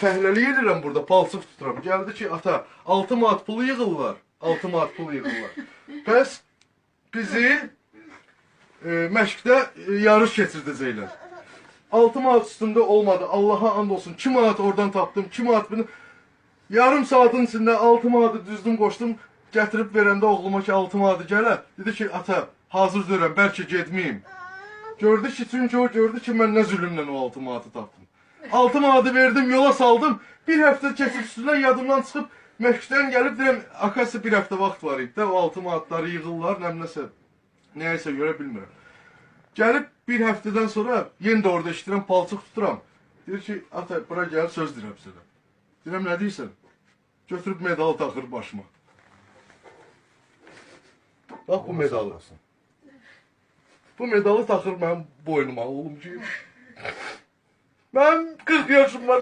fəhləlik edirəm burada, palçıq tuturam. Gəldi ki, ata, 6 manat pulu yığırlar. 6 manat pulu yığırlar. Bəs bizi e, məşqdə e, yarış keçirdəcəklər. 6 manat üstündə olmadı. Allaha and olsun. 2 manat oradan tapdım. 2 manat bunu yarım saatin içində 6 manatı düzdüm, qoşdum. Gətirib verəndə oğluma ki 6 manatı gələ. Dedi ki, ata, hazır deyirəm, bəlkə getməyim. Gördü ki, çünki o gördü ki, mən nə zülmlə o 6 manatı tapdım. 6 manatı verdim, yola saldım. Bir həftə keçib üstündən yadımdan çıxıb məşqdən gəlib deyirəm, akası bir həftə vaxt var idi də o 6 manatları yığırlar, nəm nəsə nəyəsə görə bilmirəm. Gəlib bir həftədən sonra yenə də orada işləyirəm, palçıq tuturam. Deyir ki, ata, bura gəl, söz deyirəm sənə. Deyirəm, nə deyirsən? Götürüb medalı taxır başıma. Bax bu medalı. Bu medalı taxır mənim boynuma, oğlum ki. Mənim 40 yaşım var.